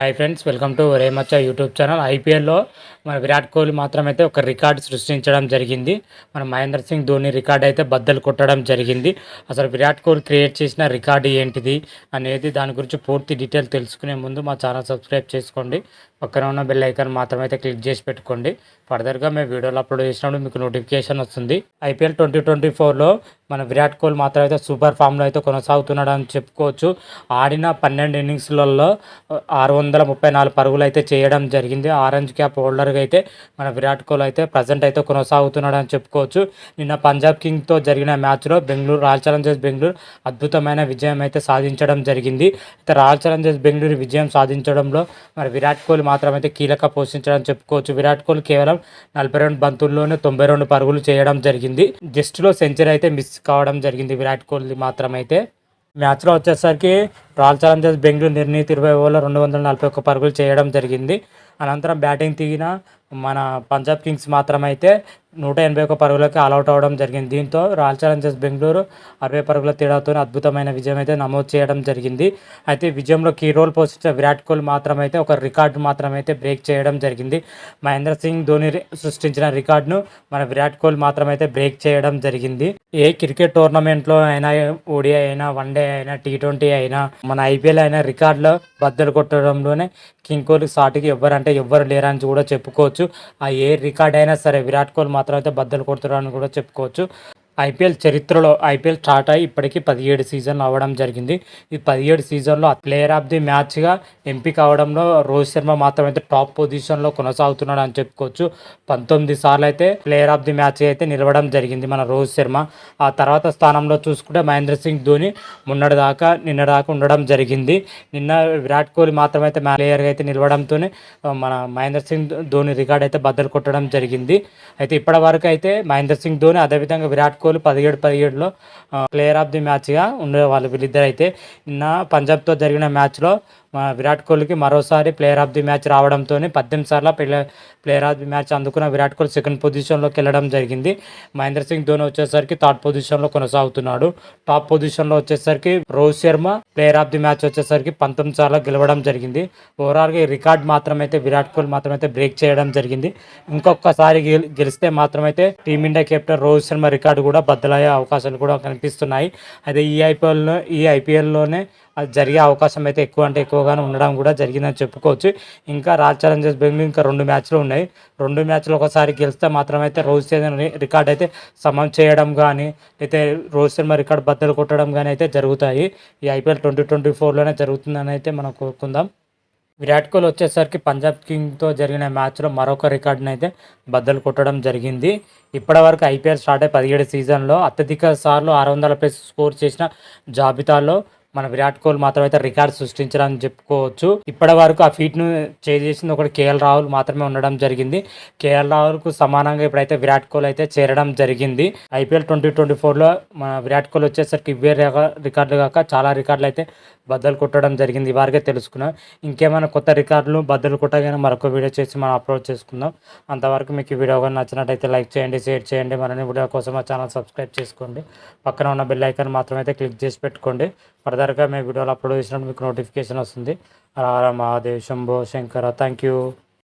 Hi friends welcome to రేమచ్చ YouTube channel ఐపీఎల్లో మన విరాట్ కోహ్లీ మాత్రం అయితే ఒక రికార్డ్ సృష్టించడం జరిగింది. మన మహేంద్ర సింగ్ ధోని రికార్డ్ అయితే బద్దలు కొట్టడం జరిగింది. అసలు విరాట్ కోహ్లీ క్రియేట్ చేసిన రికార్డు ఏంటిది అనేది దాని గురించి పూర్తి డీటెయిల్ తెలుసుకునే ముందు మా ఛానల్ సబ్స్క్రైబ్ చేసుకోండి. పక్కన ఉన్న బెల్ ఐకాన్ మాత్రం అయితే క్లిక్ చేసి పెట్టుకోండి. ఫర్దర్గా మేము వీడియోలు అప్లోడ్ చేసినప్పుడు మీకు నోటిఫికేషన్ వస్తుంది. ఐపీఎల్ ట్వంటీ ట్వంటీ ఫోర్లో మన విరాట్ కోహ్లీ మాత్రం అయితే సూపర్ ఫామ్లో అయితే కొనసాగుతున్నాడు అని చెప్పుకోవచ్చు. ఆడిన పన్నెండు ఇన్నింగ్స్లలో ఆరు వందల ముప్పై నాలుగు పరుగులు అయితే చేయడం జరిగింది. ఆరెంజ్ క్యాప్ హోల్డర్గా అయితే మన విరాట్ కోహ్లీ అయితే ప్రజెంట్ అయితే కొనసాగుతున్నాడు అని చెప్పుకోవచ్చు. నిన్న పంజాబ్ కింగ్తో జరిగిన మ్యాచ్లో బెంగళూరు రాయల్ ఛాలెంజర్స్ బెంగళూరు అద్భుతమైన విజయం అయితే సాధించడం జరిగింది. అయితే రాయల్ ఛాలెంజర్స్ బెంగళూరు విజయం సాధించడంలో మరి విరాట్ కోహ్లీ మాత్రం అయితే కీలక పోషించడం చెప్పుకోవచ్చు. విరాట్ కోహ్లీ కేవలం నలభై రెండు బంతుల్లోనే తొంభై రెండు పరుగులు చేయడం జరిగింది. జస్ట్లో సెంచరీ అయితే మిస్ కావడం జరిగింది విరాట్ కోహ్లీ మాత్రమైతే. మ్యాచ్లో వచ్చేసరికి రాయల్ ఛాలెంజర్స్ బెంగళూరు నిర్ణీత ఇరవై ఓవర్లో రెండు వందల నలభై ఒక్క పరుగులు చేయడం జరిగింది. అనంతరం బ్యాటింగ్ దిగిన మన పంజాబ్ కింగ్స్ మాత్రమైతే నూట ఎనభై ఒక్క పరుగులకి ఆల్అౌట్ అవ్వడం జరిగింది. దీంతో రాయల్ ఛాలెంజర్స్ బెంగళూరు అరవై పరుగుల తేడాతో అద్భుతమైన విజయం అయితే నమోదు చేయడం జరిగింది. అయితే విజయంలో కీ రోల్ పోషించిన విరాట్ కోహ్లీ మాత్రం అయితే ఒక రికార్డు మాత్రమైతే బ్రేక్ చేయడం జరిగింది. మహేంద్ర సింగ్ ధోని సృష్టించిన రికార్డును మన విరాట్ కోహ్లీ మాత్రమైతే బ్రేక్ చేయడం జరిగింది. ఏ క్రికెట్ టోర్నమెంట్లో అయినా ఓడిఐ అయినా వన్డే అయినా టీ ట్వంటీ అయినా మన ఐపీఎల్ అయినా రికార్డులో బద్దలు కొట్టడంలోనే కింగ్ కోహ్లీ సాటికి ఎవ్వరంటే ఎవ్వరు లేరని కూడా చెప్పుకోవచ్చు. ఆ ఏ రికార్డ్ అయినా సరే విరాట్ కోహ్లీ మాత్రం అయితే బద్దలు కొడుతున్నారని కూడా చెప్పుకోవచ్చు. ఐపీఎల్ చరిత్రలో ఐపీఎల్ స్టార్ట్ అయ్యి ఇప్పటికీ పదిహేడు సీజన్లు అవ్వడం జరిగింది. ఈ పదిహేడు సీజన్లో ప్లేయర్ ఆఫ్ ది మ్యాచ్గా ఎంపిక అవడంలో రోహిత్ శర్మ మాత్రం అయితే టాప్ పొజిషన్లో కొనసాగుతున్నాడు అని చెప్పుకోవచ్చు. పంతొమ్మిది సార్లు అయితే ప్లేయర్ ఆఫ్ ది మ్యాచ్ అయితే నిలవడం జరిగింది మన రోహిత్ శర్మ. ఆ తర్వాత స్థానంలో చూసుకుంటే మహేంద్ర సింగ్ ధోని మొన్నటిదాకా నిన్న దాకా ఉండడం జరిగింది. నిన్న విరాట్ కోహ్లీ మాత్రం అయితే ప్లేయర్గా అయితే నిలవడంతోనే మన మహేంద్ర సింగ్ ధోని రికార్డ్ అయితే బద్దలు కొట్టడం జరిగింది. అయితే ఇప్పటి వరకు అయితే మహేంద్ర సింగ్ ధోని అదేవిధంగా విరాట్ కోహ్లీ పదిహేడు పదిహేడులో ప్లేయర్ ఆఫ్ ది మ్యాచ్గా ఉండేవాళ్ళు వీళ్ళిద్దరు అయితే నిన్న పంజాబ్తో జరిగిన మ్యాచ్లో విరాట్ కోహ్లీకి మరోసారి ప్లేయర్ ఆఫ్ ది మ్యాచ్ రావడంతో పద్దెనిమిది సార్లు ప్లే- ప్లేయర్ ఆఫ్ ది మ్యాచ్ అందుకున్న విరాట్ కోహ్లీ సెకండ్ పొజిషన్లోకి వెళ్ళడం జరిగింది. మహేంద్ర సింగ్ ధోని వచ్చేసరికి థర్డ్ పొజిషన్లో కొనసాగుతున్నాడు. టాప్ పొజిషన్లో వచ్చేసరికి Rohit Sharma player of the match వచ్చేసరికి పంతొమ్మిది సార్లు గెలవడం జరిగింది. ఓవరాల్గా ఈ రికార్డ్ మాత్రమైతే విరాట్ కోహ్లీ మాత్రమైతే బ్రేక్ చేయడం జరిగింది. ఇంకొకసారి గెలి- గెలిస్తే మాత్రమైతే team India captain Rohit Sharma record కూడా కూడా బద్దలయ్యే అవకాశాలు కూడా కనిపిస్తున్నాయి. అదే ఈ ఐపీఎల్లో ఈ ఐపీఎల్లోనే అది జరిగే అవకాశం అయితే ఎక్కువ అంటే ఎక్కువగానే ఉండడం కూడా జరిగిందని చెప్పుకోవచ్చు. ఇంకా రాయల్ ఛాలెంజర్స్ బెంగళూరు ఇంకా రెండు మ్యాచ్లు ఉన్నాయి. రెండు మ్యాచ్లు ఒకసారి గెలిస్తే మాత్రమైతే రోహిత్ శర్మ రికార్డ్ అయితే సమం చేయడం కానీ అయితే రోహిత్ శర్మ రికార్డ్ బద్దలు కొట్టడం కానీ అయితే జరుగుతాయి. ఈ ఐపీఎల్ ట్వంటీ ట్వంటీ ఫోర్లోనే జరుగుతుందని అయితే మనం కోరుకుందాం. విరాట్ కోహ్లీ వచ్చేసరికి పంజాబ్ కింగ్తో జరిగిన మ్యాచ్లో మరొక రికార్డును అయితే బద్దలు కొట్టడం జరిగింది. ఇప్పటివరకు ఐపీఎల్ స్టార్ట్ అయ్యి పదిహేడు సీజన్లో అత్యధిక సార్లు ఆరు వందల ప్లస్ స్కోర్ చేసిన జాబితాలో మన విరాట్ కోహ్లీ మాత్రం అయితే రికార్డ్ సృష్టించారని చెప్పుకోవచ్చు. ఇప్పటి వరకు ఆ ఫీట్ను చేసింది ఒకటి కేఎల్ రాహుల్ మాత్రమే ఉండడం జరిగింది. కేఎల్ రాహుల్కు సమానంగా ఇప్పుడైతే విరాట్ కోహ్లీ అయితే చేరడం జరిగింది. ఐపీఎల్ ట్వంటీ ట్వంటీ ఫోర్లో మన విరాట్ కోహ్లీ వచ్చేసరికి ఇవే రికార్డులు కాక చాలా రికార్డులు అయితే బద్దలు కొట్టడం జరిగింది. వారికే తెలుసుకున్నాం. ఇంకేమైనా కొత్త రికార్డులు బద్దలు కొట్టగానే మరొక వీడియో చేసి మనం అప్లోడ్ చేసుకుందాం. అంతవరకు మీకు ఈ వీడియో కానీ నచ్చినట్టయితే లైక్ చేయండి షేర్ చేయండి. మరిన్ని వీడియో కోసం మా ఛానల్ సబ్స్క్రైబ్ చేసుకోండి. పక్కన ఉన్న బెల్ ఐకాన్ మాత్రం అయితే క్లిక్ చేసి పెట్టుకోండి. ఫర్దర్ ఫర్దర్గా మేము వీడియోలు అప్లోడ్ చేసినప్పుడు మీకు నోటిఫికేషన్ వస్తుంది. అలా మహాదేవ్ శంభో శంకర థ్యాంక్ యూ